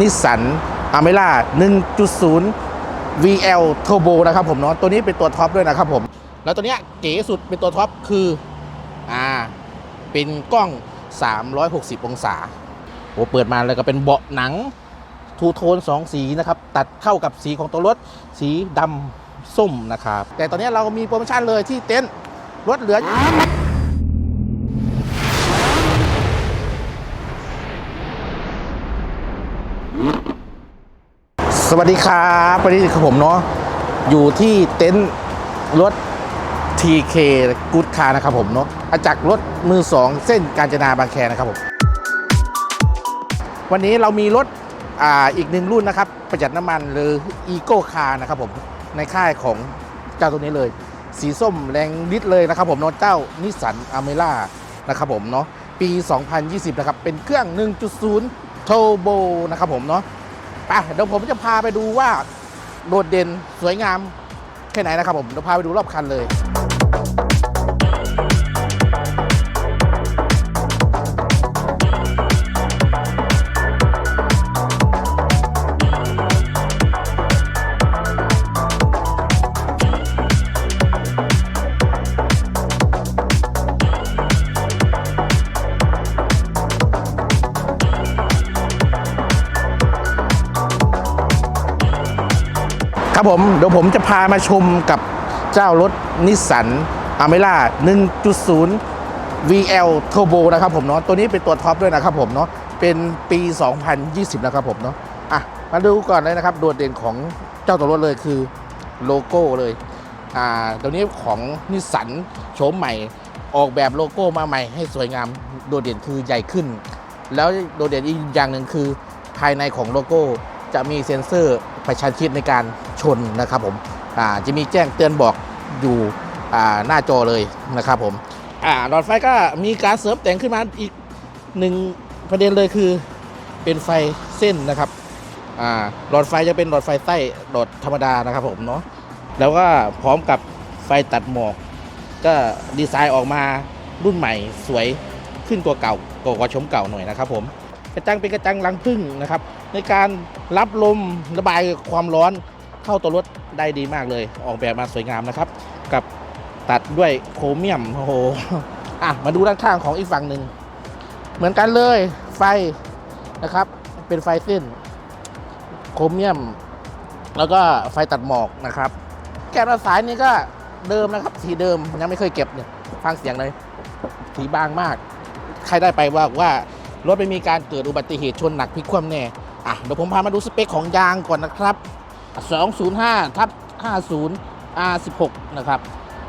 นิสสันอเมร่า1.0 VL Turbo นะครับผมเนาะตัวนี้เป็นตัวท็อปด้วยนะครับผม แล้วตัวเนี้ยเก๋สุดเป็นตัวท็อปคืออ่าเป็นกล้อง 360 องศาโอ้เปิดมาแล้วก็เป็นเบาะหนังทูโทน 2 สีนะครับตัดเข้ากับสีของตัวรถสีดำส้มนะครับ แต่ตอนนี้เรามีโปรโมชั่นเลยที่เต็นท์รถเหลือ สวัสดีครับวันนี้คือผมเนาะอยู่ที่เต็นท์รถ TK กูดคาร์นะครับผมเนาะอาจากรถมือสองเส้นกาญจนาบางแคนะครับผมวันนี้เรามีรถอ่าอีกหนึ่งรุ่นนะครับ ประหยัดน้ำมันหรือ Eco Car นะครับผมในค่ายของเจ้าตัวนี้เลย สีส้มแรงฤทธิ์เลยนะครับผมเนาะเจ้านิสสันอเมร่านะครับผมเนาะปี 2020 นะครับ เป็นเครื่อง 1.0 Turbo นะครับผมเนาะ ไปเดี๋ยวผมจะพาไปดูว่าโดดเด่นสวยงามแค่ไหนนะครับผมเดี๋ยวพาไปดูรอบคันเลย ครับผม เดี๋ยวผมจะพามาชมกับเจ้ารถนิสสันอเมร่า1.0 VL Turbo นะครับผมเนาะ ตัวนี้เป็นตัวท็อปด้วยนะครับผมเนาะ เป็นปี 2020 นะครับผมเนาะ อะ มาดูก่อนเลยนะครับ โดดเด่นของเจ้าตัวรถเลยคือโลโก้เลย อ่า ตัวนี้ของนิสสันโฉมใหม่ ออกแบบโลโก้มาใหม่ให้สวยงาม โดดเด่นคือใหญ่ขึ้น แล้วโดดเด่นอีกอย่างหนึ่งคือ ภายในของโลโก้จะมีเซ็นเซอร์ประชันชิดในการ ชนนะครับผมจะมีแจ้งเตือนบอกอยู่หน้าจอเลยนะครับผมหลอดไฟก็มีการเสริมแต่งขึ้นมาอีกหนึ่งประเด็นเลยคือเป็นไฟเส้นนะครับหลอดไฟจะเป็นหลอดไฟใต้หลอดธรรมดานะครับผมเนาะแล้วก็พร้อมกับไฟตัดหมอก ก็ดีไซน์ออกมารุ่นใหม่สวยขึ้นกว่าเก่ากว่าชมเก่าหน่อยนะครับผมกระจังเป็นกระจังรังพึ่งนะครับ ในการรับลมระบายความร้อน เข้าตัวรถได้ดีมากเลย ออกแบบมาสวยงามนะครับ กับตัดด้วยโครเมียมโอ้โหอะมาดูด้านข้างของอีกฝั่งหนึ่งเหมือนกันเลยไฟนะครับ เป็นไฟเส้น โครเมียม แล้วก็ไฟตัดหมอกนะครับ แก้วสายนี่ก็เดิมนะครับ สีเดิมยังไม่เคยเก็บเนี่ยฟังเสียงเลยสีบางมาก ใครได้ไปว่าว่ารถไม่มีการเกิดอุบัติเหตุชนหนักพลิกคว่ำแน่อะเดี๋ยวผมพามาดูสเปคของยางก่อนนะครับ 205ทับ50 R16 นะครับ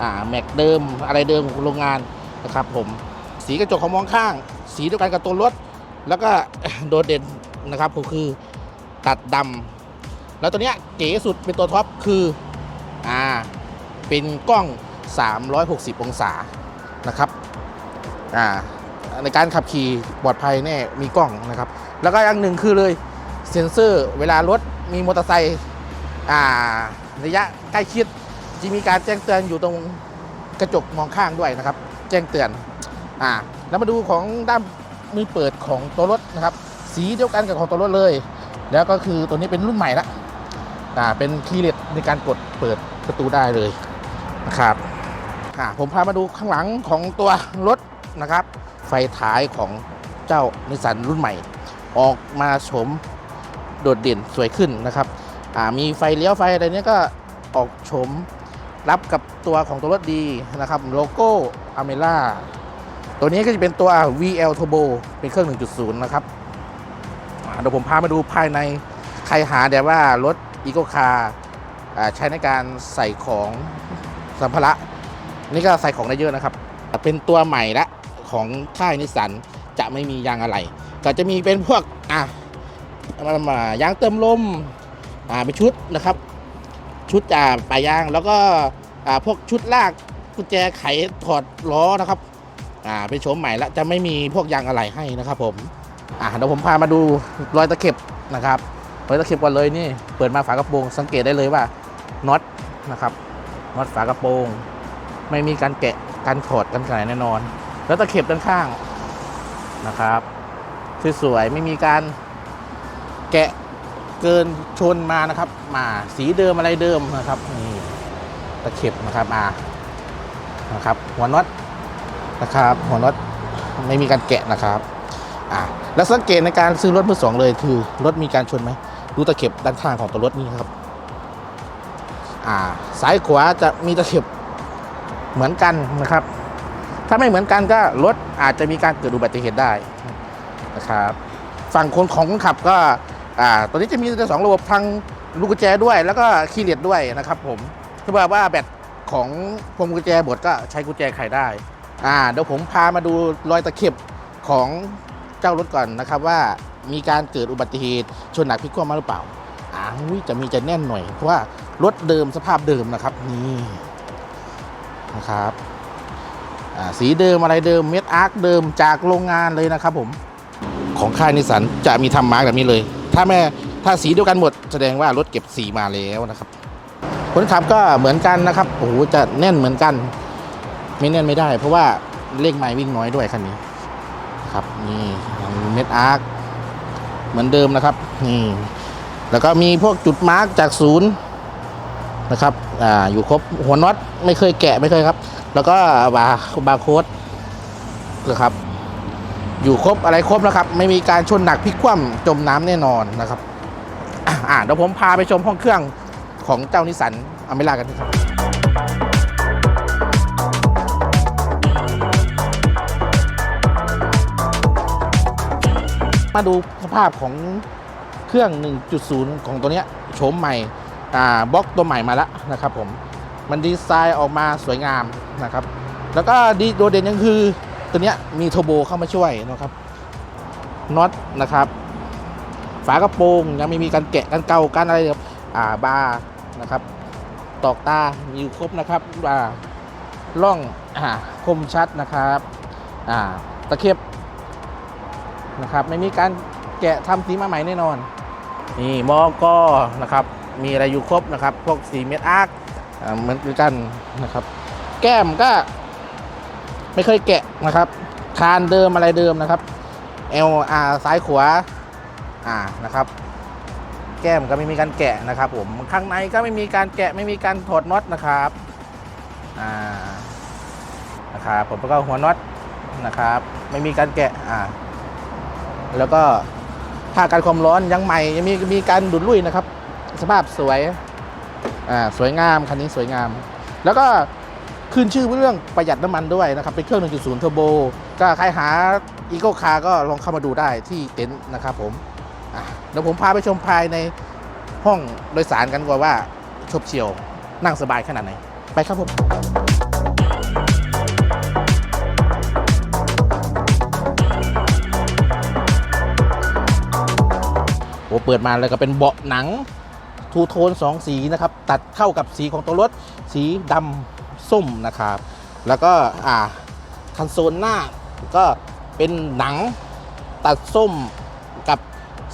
อ่าแม็กเดิมอะไรเดิมของโรงงานนะครับผมสีกระจกของมองข้าง สีเดียวกันกับตัวรถ แล้วก็โดดเด่นนะครับก็คือตัดดำแล้วตัวเนี้ยเก๋สุดเป็นตัวท็อปคืออ่าเป็นกล้อง 360 องศานะครับอ่าในการขับขี่ปลอดภัยแน่มีกล้องนะครับ แล้วก็อย่างหนึ่งคือเลยเซ็นเซอร์เวลารถมีมอเตอร์ไซค์ ระยะใกล้ชิดจะมีการแจ้งเตือนอยู่ตรงกระจกมองข้างด้วยนะครับ แจ้งเตือนอ่าแล้วมาดูของด้านมือเปิดของตัวรถนะครับ สีเดียวกันกับของตัวรถเลย แล้วก็คือตัวนี้เป็นรุ่นใหม่ละอ่าเป็นคีย์เลสในการกดเปิดประตูได้เลยนะครับอ่าผมพามาดูข้างหลังของตัวรถนะครับ ไฟท้ายของเจ้านิสสันรุ่นใหม่ ออกมาโฉมโดดเด่นสวยขึ้นนะครับ มีไฟเลี้ยวไฟอะไรเนี้ยก็ออกโฉมรับกับตัวของตัวรถดีนะครับโลโก้อเมร่าตัวนี้ก็จะเป็นตัว VL Turbo เป็นเครื่อง 1.0 นะครับเดี๋ยวผมพามาดูภายในใครหาแต่ว่ารถ Eco Car ใช้ในการใส่ของสัมภาระนี่ก็ใส่ของได้เยอะนะครับ เป็นตัวใหม่ละของค่ายนิสสันจะไม่มียางอะไร ก็จะมีเป็นพวกอะมายางเติมลม อ่าเป็นชุดนะครับ ชุดอ่าปลายยางแล้วก็อ่าพวกชุดลากกุญแจไขถอดล้อนะครับอ่าเป็นโฉมใหม่ละจะไม่มีพวกยางอะไรให้นะครับ ผมอ่าเดี๋ยวผมพามาดูรอยตะเข็บนะครับรอยตะเข็บก่อนเลยนี่เปิดมาฝากระโปรงสังเกตได้เลยว่าน็อตนะครับน็อตฝากระโปรง ไม่มีการแกะการถอดกันไขแน่นอน แล้วตะเข็บด้านข้างนะครับสวยๆไม่มีการแกะ เกินชนมานะครับมาสีเดิมอะไรเดิมนะครับนี่ตะเข็บนะครับมานะครับ หัวน็อตนะครับ หัวน็อตไม่มีการแกะนะครับอ่าแล้วสังเกตในการซื้อรถมือสองเลยคือรถมีการชนไหมดูตะเข็บด้านข้างของตัวรถนี่ครับอ่าซ้ายขวาจะมีตะเข็บเหมือนกันนะครับ ถ้าไม่เหมือนกันก็รถอาจจะมีการเกิดอุบัติเหตุได้นะครับ ฝั่งคนของคนขับก็ อ่าตัวนี้จะมีทั้งสองระบบทางลูกกุญแจด้วย แล้วก็คีย์เลดด้วยนะครับผมถ้าว่าว่าแบตของพวงกุญแจหมดก็ใช้กุญแจไขได้อ่าเดี๋ยวผมพามาดูรอยตะเข็บของเจ้ารถก่อนนะครับว่ามีการเกิดอุบัติเหตุชนหนักพลิกคว่ำมาหรือเปล่าอ่าอุ๊ยจะมีจะแน่นหน่อย เพราะว่ารถเดิมสภาพเดิมนะครับนี่นะครับอ่าสีเดิมอะไรเดิมเม็ดอาร์คเดิมจากโรงงานเลยนะครับผมของค่ายนิสสันจะมีทำมาร์กแบบนี้เลย ถ้าแม่ถ้าสีเดียวกันหมดแสดงว่ารถเก็บสีมาแล้วนะครับคนขับก็เหมือนกันนะครับโอ้โหจะแน่นเหมือนกันไม่แน่นไม่ได้ เพราะว่าเลขไม้วิ่งน้อยด้วยคันนี้ครับนี่เม็ดอาร์คเหมือนเดิมนะครับนี่แล้วก็มีพวกจุดมาร์กจากศูนย์นะครับอ่าอยู่ครบหัวน็อตไม่เคยแกะไม่เคยครับ แล้วก็บาร์บาร์โค้ดนะครับ อยู่ครบอะไรครบนะครับ ไม่มีการชนหนักพลิกคว่ำจมน้ำแน่นอนนะครับอ่าเดี๋ยวผมพาไปชมห้องเครื่องของเจ้านิสันอเมร่ากันครับมาดูสภาพของเครื่อง 1.0 ของตัวเนี้ยโฉมใหม่อ่าบล็อกตัวใหม่มาแล้วนะครับผม มันดีไซน์ออกมาสวยงามนะครับ แล้วก็ดีโดดเด่นยังคือ ตัวเนี้ยมีโทโบเข้ามาช่วยนะครับน็อตนะครับ ฝากระโปรงยังไม่มีการแกะกันเกากันอะไรครับอ่าบาร์นะครับตอกตามีครบนะครับอ่าล่องอ่าคมชัดนะครับอ่าตะเข็บนะครับไม่มีการแกะทำสีมาใหม่แน่นอน นี่มอก็นะครับ มีอะไรอยู่ครบนะครับ พวกสีเม็ดอาร์คเหมือนกันนะครับ แก้มก็ ไม่เคยแกะนะครับ คานเดิมอะไรเดิมนะครับ L R ซ้ายขวาอ่านะครับ แก้มก็ไม่มีการแกะนะครับ ผมข้างในก็ไม่มีการแกะไม่มีการถอดน็อตนะครับอ่านะครับผมแล้วก็หัวน็อตนะครับ ไม่มีการแกะอ่าแล้วก็ผ้ากันความร้อนยังใหม่ยังมีมีการดูดลุ่ยนะครับ สภาพสวยอ่าสวยงามคันนี้สวยงาม แล้วก็ ขึ้นชื่อเรื่องประหยัดน้ำมันด้วยนะครับ เป็นเครื่อง 1.0 เทอร์โบ ก็ใครหาอีโ c คาร์ก็ลองเข้ามาดูได้ที่เต็นท์นะครับผมเดี๋ยวผมพาไปชมภายในห้องโดยสารกันก่อนว่าชบเชียวนั่งสบายขนาดไหน ไปครับผม โอ้เปิดมาเลยก็เป็นเบาะหนังทูโทนสองสีนะครับ ตัดเข้ากับสีของตัวรถ สีดำ ส้มนะครับ แล้วก็อ่าคันโซลหน้าก็เป็นหนังตัดส้มกับ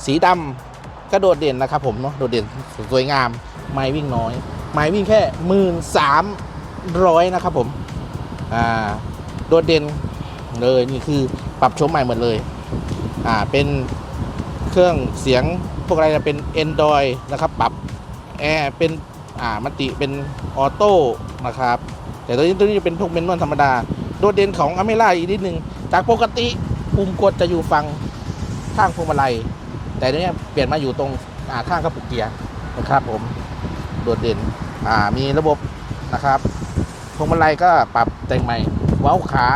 สีดำก็โดดเด่นนะครับผมเนาะโดดเด่นสวยงาม ไม้วิ่งน้อย ไม้วิ่งแค่หมื่นสามร้อยนะครับผมอ่าโดดเด่นเลยนี่คือปรับโฉมใหม่หมดเลยอ่าเป็นเครื่องเสียงพวกอะไรจะเป็น Android นะครับ ปรับแอร์เป็นอ่ามัติเป็นออโต้นะครับ แต่ตัวนี้ตัวนี้จะเป็นพวกเมนนวลธรรมดา โดดเด่นของอเมร่าอีกนิดนึง จากปกติปุ่มกดจะอยู่ฝั่งข้างพวงมาลัย แต่ตัวเนี้ยเปลี่ยนมาอยู่ตรงข้างกระปุกเกียร์นะครับผม โดดเด่นมีระบบนะครับพวงมาลัยก็ปรับแต่งใหม่ เว้าขา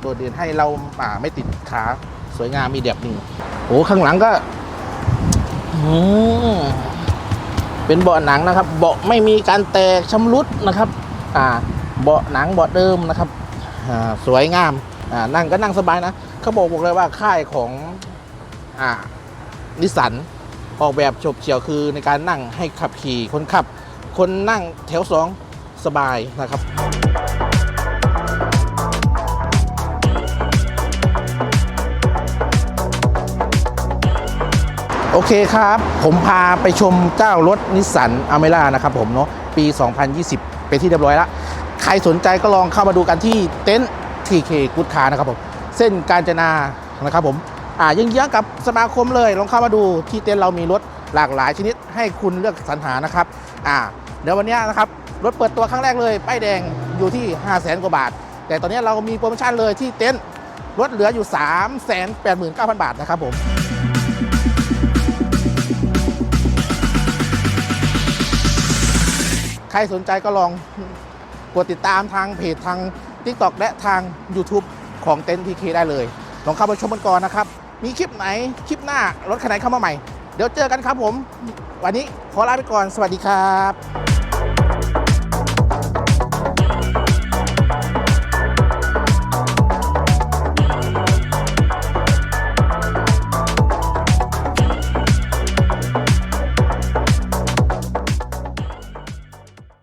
โดดเด่นให้เราาไม่ติดขาสวยงามมีเดียบหนึ่งโอ้ข้างหลังก็เป็นเบาะหนังนะครับ เบาะไม่มีการแตกชำรุดนะครับ อ่า เบาะหนังเบาะเดิมนะครับสวยงามนั่งก็นั่งสบายนะเขาบอกบอกเลยว่าค่ายของอนิสสันออกแบบฉบเฉี่ยวคือในการนั่งให้ขับขี่คนขับ คนนั่งแถวสองสบายนะครับโอเคครับ ผมพาไปชมเจ้ารถนิสสันอเมร่านะครับผมเนาะปี 2020เป็นที่เรียบร้อยแล้ว ใครสนใจก็ลองเข้ามาดูกันที่เต็นท์ทีเคกุดคานะครับผมเส้นกาญจนานะครับผมอ่ายังเยื้องกับสมาคมเลยลองเข้ามาดูที่เต็นท์เรามีรถหลากหลายชนิดให้คุณเลือกสรรหานะครับอ่าเดี๋ยววันนี้นะครับรถเปิดตัวครั้งแรกเลยป้ายแดงอยู่ที่ 5 0 0แสนกว่าบาท แต่ตอนนี้เรามีโปรโมชั่นเลยที่เต็นท์ลดเหลืออยู่ 3 8 9 0 0 0 บาทนะครับผมใครสนใจก็ลอง กดติดตามทางเพจทาง TikTok และทาง YouTube ของเต็นท์พีเคได้เลยลองเข้าไปชมกันก่อนนะครับ มีคลิปไหนคลิปหน้ารถคันไหนเข้ามาใหม่ เดี๋ยวเจอกันครับผม วันนี้ขอลาไปก่อนสวัสดีครับ